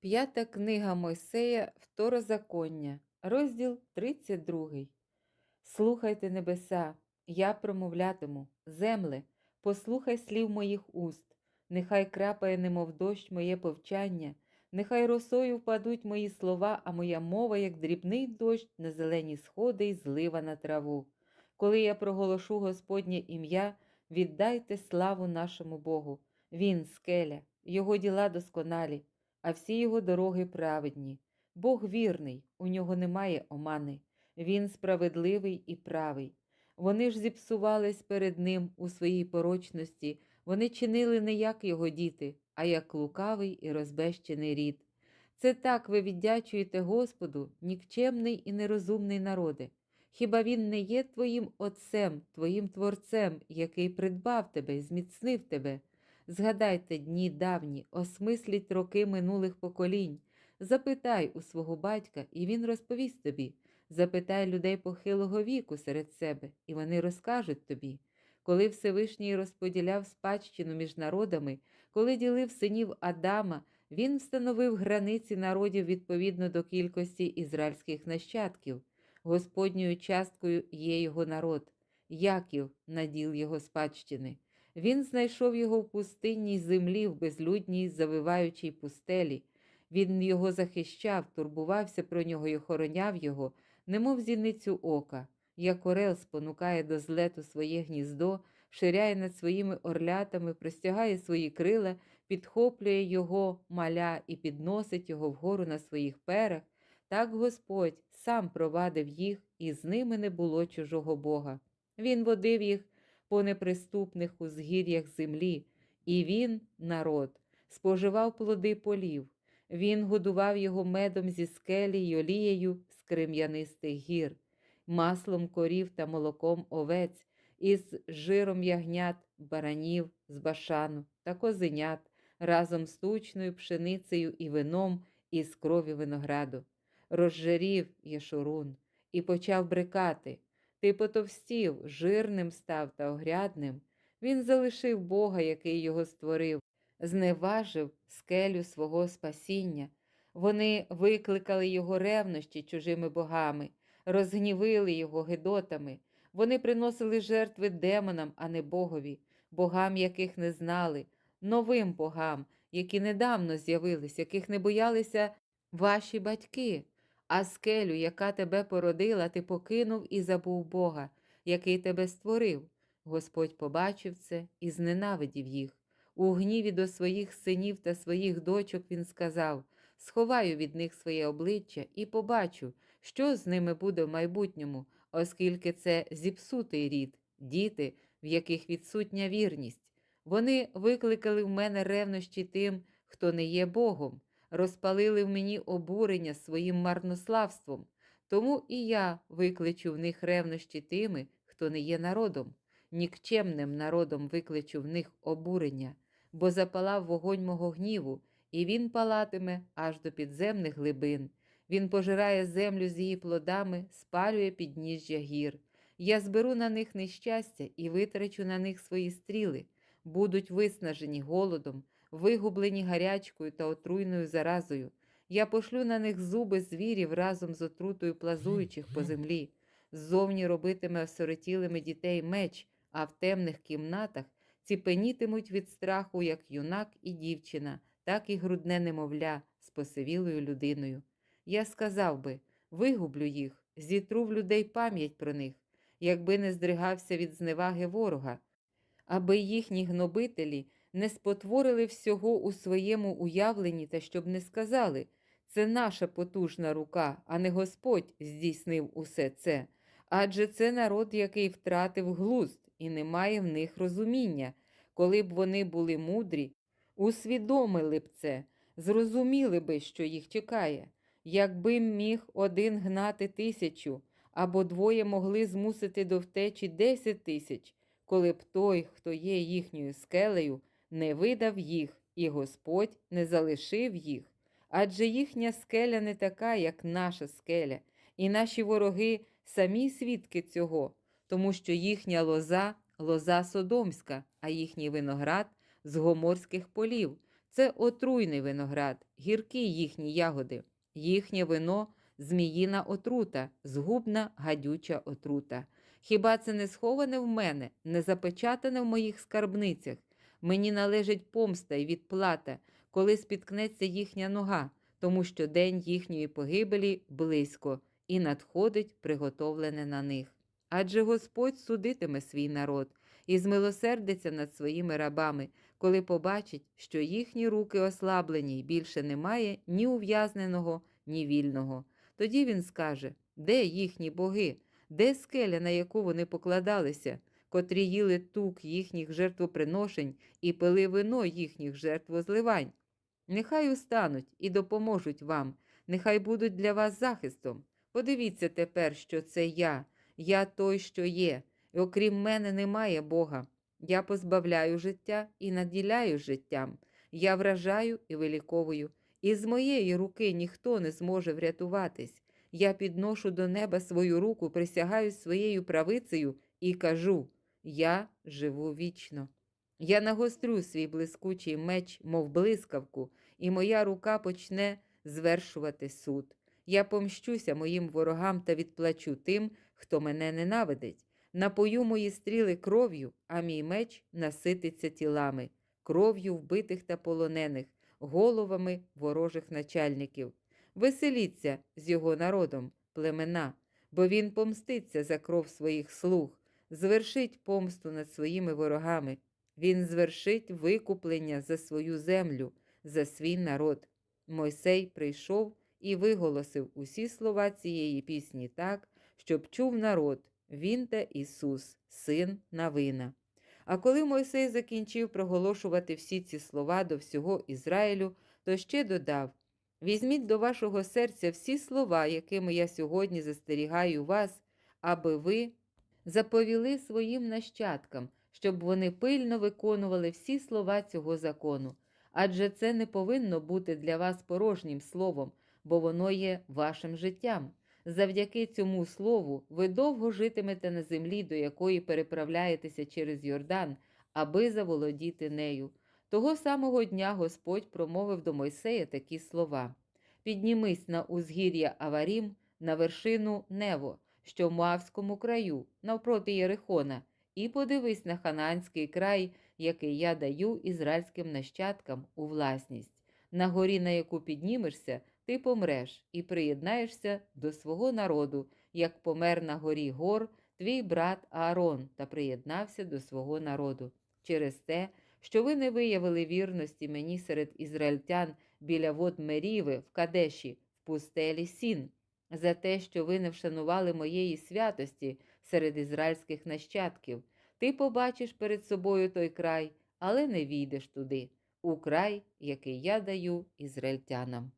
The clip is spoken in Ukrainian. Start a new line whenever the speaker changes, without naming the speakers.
П'ята книга Мойсея, Второзаконня, розділ 32. Слухайте небеса, я промовлятиму, земле, послухай слів моїх уст, нехай крапає, немов дощ моє повчання, нехай росою впадуть мої слова, а моя мова, як дрібний дощ на зелені сходи й злива на траву. Коли я проголошу Господнє ім'я, віддайте славу нашому Богу. Він скеля, його діла досконалі а всі його дороги праведні. Бог вірний, у нього немає омани, він справедливий і правий. Вони ж зіпсувались перед ним у своїй порочності, вони чинили не як його діти, а як лукавий і розбещений рід. Це так ви віддячуєте Господу, нікчемний і нерозумний народе. Хіба він не є твоїм Отцем, твоїм Творцем, який придбав тебе і зміцнив тебе? Згадайте дні давні, осмисліть роки минулих поколінь. Запитай у свого батька, і він розповість тобі. Запитай людей похилого віку серед себе, і вони розкажуть тобі. Коли Всевишній розподіляв спадщину між народами, коли ділив синів Адама, він встановив границі народів відповідно до кількості ізраїльських нащадків. Господньою часткою є його народ, Яків наділ його спадщини. Він знайшов його в пустинній землі, в безлюдній, завиваючій пустелі. Він його захищав, турбувався про нього й охороняв його, немов зіницю ока, як орел спонукає до злету своє гніздо, ширяє над своїми орлятами, простягає свої крила, підхоплює його маля і підносить його вгору на своїх перах. Так Господь сам провадив їх, і з ними не було чужого Бога. Він водив їх по неприступних узгір'ях землі, і він, народ, споживав плоди полів. Він годував його медом зі скелі й олією з крем'янистих гір, маслом корів та молоком овець, із жиром ягнят, баранів з башану та козенят, разом з тучною пшеницею і вином із крові винограду. Розжарів Єшурун і почав брикати. Ти потовстів, жирним став та огрядним. Він залишив Бога, який його створив, зневажив скелю свого спасіння. Вони викликали його ревнощі чужими богами, розгнівили його гидотами. Вони приносили жертви демонам, а не Богові, богам, яких не знали, новим богам, які недавно з'явились, яких не боялися ваші батьки. А скелю, яка тебе породила, ти покинув і забув Бога, який тебе створив. Господь побачив це і зненавидів їх. У гніві до своїх синів та своїх дочок він сказав: Сховаю від них своє обличчя і побачу, що з ними буде в майбутньому, оскільки це зіпсутий рід, діти, в яких відсутня вірність. Вони викликали в мене ревнощі тим, хто не є Богом розпалили в мені обурення своїм марнославством, тому і я викличу в них ревнощі тими, хто не є народом, нікчемним народом викличу в них обурення, бо запалав вогонь мого гніву, і він палатиме аж до підземних глибин. Він пожирає землю з її плодами, спалює підніжжя гір. Я зберу на них нещастя і витрачу на них свої стріли, будуть виснажені голодом, вигублені гарячкою та отруйною заразою. Я пошлю на них зуби звірів разом з отрутою плазуючих по землі. Ззовні робитиме осиротілими дітей меч, а в темних кімнатах ціпенітимуть від страху як юнак і дівчина, так і грудне немовля з посивілою людиною. Я сказав би вигублю їх, зітру в людей пам'ять про них, якби не здригався від зневаги ворога, аби їхні гнобителі не спотворили всього у своєму уявленні та щоб не сказали це наша потужна рука, а не Господь здійснив усе це. Адже це народ, який втратив глузд і не має в них розуміння. Коли б вони були мудрі, усвідомили б це, зрозуміли би, що їх чекає. Якби міг один гнати тисячу, або двоє могли змусити до втечі десять тисяч, коли б той, хто є їхньою скелею, не видав їх, і Господь не залишив їх. Адже їхня скеля не така, як наша скеля, і наші вороги самі свідки цього, тому що їхня лоза лоза содомська, а їхній виноград з гоморських полів. Це отруйний виноград, гіркі їхні ягоди, їхнє вино зміїна отрута, згубна гадюча отрута. Хіба це не сховане в мене, не запечатане в моїх скарбницях? Мені належить помста і відплата, коли спіткнеться їхня нога, тому що день їхньої погибелі близько і надходить приготовлене на них. Адже Господь судитиме свій народ і змилосердиться над своїми рабами, коли побачить, що їхні руки ослаблені, і більше немає ні ув'язненого, ні вільного. Тоді він скаже: де їхні боги, де скеля, на яку вони покладалися, котрі їли тук їхніх жертвоприношень і пили вино їхніх жертвозливань? Нехай устануть і допоможуть вам, нехай будуть для вас захистом. Подивіться тепер, що це я, я той, що є, і окрім мене немає Бога. Я позбавляю життя і наділяю життям, я вражаю і виліковую, і з моєї руки ніхто не зможе врятуватись. Я підношу до неба свою руку, присягаю своєю правицею і кажу: Я живу вічно. Я нагострю свій блискучий меч, мов блискавку, і моя рука почне звершувати суд. Я помщуся моїм ворогам та відплачу тим, хто мене ненавидить. Напою мої стріли кров'ю, а мій меч насититься тілами, кров'ю вбитих та полонених, головами ворожих начальників. Веселіться з його народом, племена, бо він помститься за кров своїх слуг, звершить помсту над своїми ворогами. Він звершить викуплення за свою землю, за свій народ. Мойсей прийшов і виголосив усі слова цієї пісні так, щоб чув народ, він та Ісус, син Навина. А коли Мойсей закінчив проголошувати всі ці слова до всього Ізраїлю, то ще додав: Візьміть до вашого серця всі слова, якими я сьогодні застерігаю вас, аби ви заповіли своїм нащадкам, щоб вони пильно виконували всі слова цього закону. Адже це не повинно бути для вас порожнім словом, бо воно є вашим життям. Завдяки цьому слову ви довго житимете на землі, до якої переправляєтеся через Йордан, аби заволодіти нею. Того самого дня Господь промовив до Мойсея такі слова: Піднімись на узгір'я Аварім, на вершину Нево, що в Моавському краю, навпроти Єрихона, і подивись на Хананський край, який я даю ізраїльським нащадкам у власність. На горі, на яку піднімешся, ти помреш і приєднаєшся до свого народу, як помер на горі гор твій брат Аарон та приєднався до свого народу. Через те, що ви не виявили вірності мені серед ізраїльтян біля вод Меріви в Кадеші, в пустелі Сін, за те, що ви не вшанували моєї святості серед ізраїльських нащадків. Ти побачиш перед собою той край, але не війдеш туди, у край, який я даю ізраїльтянам.